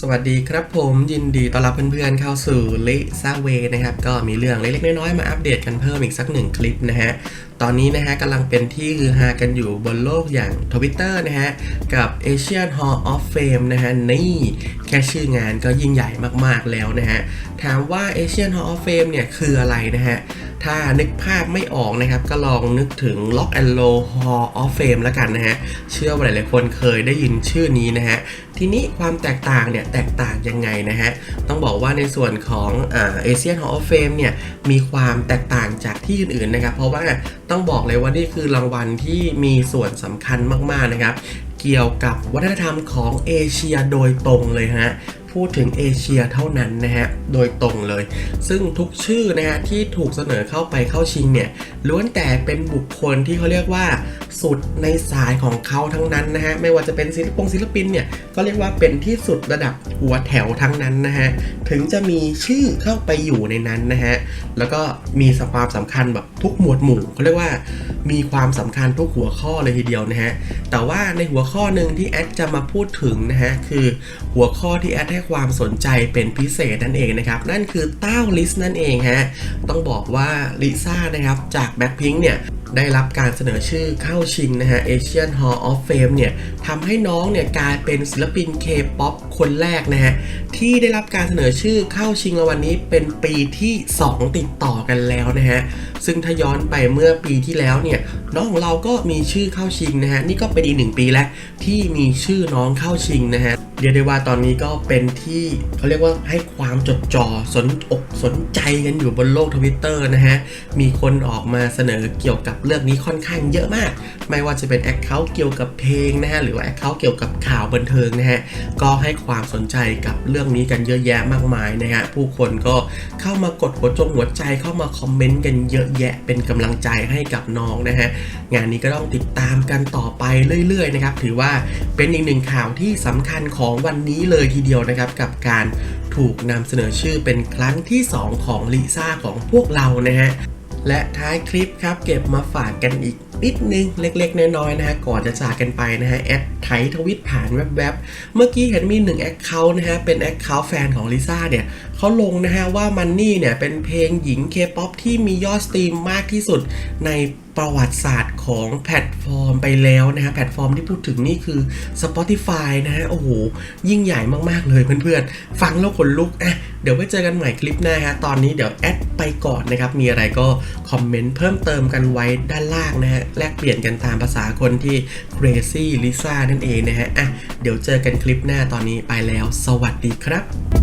สวัสดีครับผมยินดีต้อนรับเพื่อนๆเข้าสู่ลิซาเวนะครับก็มีเรื่องเล็กๆน้อยๆมาอัปเดตกันเพิ่มอีกสักหนึ่งคลิปนะฮะตอนนี้นะฮะกำลังเป็นที่ฮือฮากันอยู่บนโลกอย่าง Twitter นะฮะกับ Asian Hall of Fame นะฮะนี่แค่ชื่องานก็ยิ่งใหญ่มากๆแล้วนะฮะถามว่า Asian Hall of Fame เนี่ยคืออะไรนะฮะ ถ้านึกภาพไม่ออกนะครับ ก็ลองนึกถึง Lock and Low Hall of Fame แล้วกันนะฮะ เชื่อว่าหลายๆคนเคยได้ยินชื่อนี้นะฮะ ทีนี้ความแตกต่างเนี่ย แตกต่างยังไงนะฮะ ต้องบอกว่าในส่วนของเอเชียนฮอลล์เฟมเนี่ย มีความแตกต่างจากที่อื่นๆนะครับ เพราะว่าต้องบอกเลยว่านี่คือรางวัลที่มีส่วนสำคัญมากๆนะครับ เกี่ยวกับวัฒนธรรมของเอเชียโดยตรงเลยฮะ พูดถึงเอเชียเท่านั้นนะฮะ โดยตรงเลย ซึ่งทุกชื่อนะฮะที่ถูกเสนอเข้าไปเข้าชิงเนี่ยล้วนแต่เป็นบุคคลที่เขาเรียกว่า สุดในสายของเขาทั้งนั้นนะฮะ ไม่ว่าจะเป็นศิลปงศิลปินเนี่ยก็เรียกว่าเป็นที่สุดระดับหัวแถวทั้งนั้นนะฮะ ถึงจะมีชื่อเข้าไปอยู่ในนั้นนะฮะ แล้วก็มีความสำคัญแบบทุกหมวดหมู่เขาเรียกว่ามีความสำคัญทุกหัวข้อเลยทีเดียวนะฮะ แต่ว่าในหัวข้อหนึ่งที่แอดจะมาพูดถึงนะฮะคือหัวข้อที่แอดให้ความสนใจเป็นพิเศษนั่นเองนะครับ นั่นคือเต้าลิสนั่นเองฮะ ต้องบอกว่าลิซ่านะครับจากแบ็คพิงค์เนี่ยได้รับการเสนอชื่อเข้าชิงนะฮะ Asian Hall of Fame เนี่ยทำให้น้องเนี่ยกลายเป็นศิลปิน K-POP คนแรกนะฮะ ที่ได้รับการเสนอชื่อเข้าชิงรางวัลนี้เป็นปีที่ 2 ติดต่อกันแล้วนะฮะ ซึ่งถ้าย้อนไปเมื่อปีที่แล้วเนี่ย น้องของเราก็มีชื่อเข้าชิงนะฮะ นี่ก็เป็นอีกหนึ่งปีแล้วที่มีชื่อน้องเข้าชิงนะฮะเรียกได้ว่าตอนนี้ก็เป็นที่เขาเรียกว่าให้ความจดจ่อสนอกสนใจกันอยู่บนโลกทวิตเตอร์นะฮะมีคนออกมาเสนอเกี่ยวกับเรื่องนี้ค่อนข้างเยอะมาก ไม่ว่าจะเป็นแอคเคาท์เกี่ยวกับเพลงนะฮะหรือว่าแอคเคาท์เกี่ยวกับข่าวบันเทิงนะฮะก็ให้ความสนใจกับเรื่องนี้กันเยอะแยะมากมายนะฮะผู้คนก็เข้ามากดหัวจงหัวใจเข้ามาคอมเมนต์กันเยอะแยะเป็นกำลังใจให้กับน้องนะฮะงานนี้ก็ต้องติดตามกันต่อไปเรื่อยๆนะครับถือว่าเป็นอีกหนึ่งข่าวที่สำคัญของวันนี้เลยทีเดียวนะครับกับการถูกนำเสนอชื่อเป็นครั้งที่ 2 ของลิซ่าของพวกเรานะฮะ และท้ายคลิปครับเก็บมาฝากกันอีกนิดนึงเล็กๆ น้อยๆนะฮะก่อนจะจากกันไปนะฮะแอดไถทวิตผ่านแวบๆ เมื่อกี้เห็นมีหนึ่งแอคเคาท์นะฮะเป็นแอคเคาท์แฟนของลิซ่าเนี่ยเขาลงนะฮะว่ามันนี่เนี่ยเป็นเพลงหญิงเคป๊อปที่มียอดสตรีมมากที่สุดใน ประวัติศาสตร์ของแพลตฟอร์มไปแล้วนะฮะแพลตฟอร์มที่พูดถึงนี่คือ Spotify นะฮะโอ้โห ยิ่งใหญ่มาก ๆ เลยเพื่อนๆ ฟังแล้วขนลุกอะเดี๋ยวไว้เจอกันใหม่คลิปหน้าฮะตอนนี้เดี๋ยวแอดไปก่อนนะครับ มีอะไรก็คอมเมนต์เพิ่มเติมกันไว้ด้านล่างนะฮะแลกเปลี่ยนกันตามภาษาคนที่ crazy Lisa นั่นเองนะฮะอะเดี๋ยวเจอกันคลิปหน้าตอนนี้ไปแล้ว สวัสดีครับ